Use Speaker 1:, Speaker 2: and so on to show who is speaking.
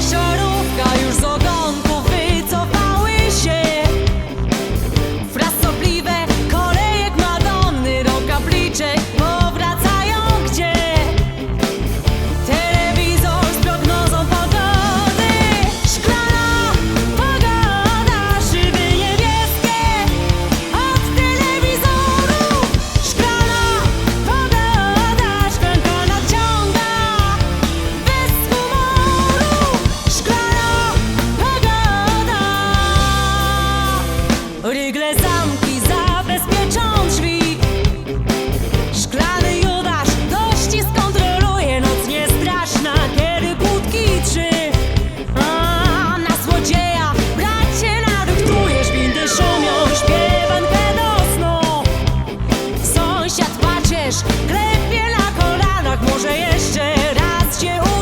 Speaker 1: choram. Wygle zamki zabezpieczą drzwi. Szklany Judasz gości skontroluje Noc niestraszna, kiedy kłódki trzy. A na złodzieja bracie nadyktujesz Windy szumią, śpiewankę do snu. Sąsiad pacierz klepie na kolanach Może jeszcze raz się uda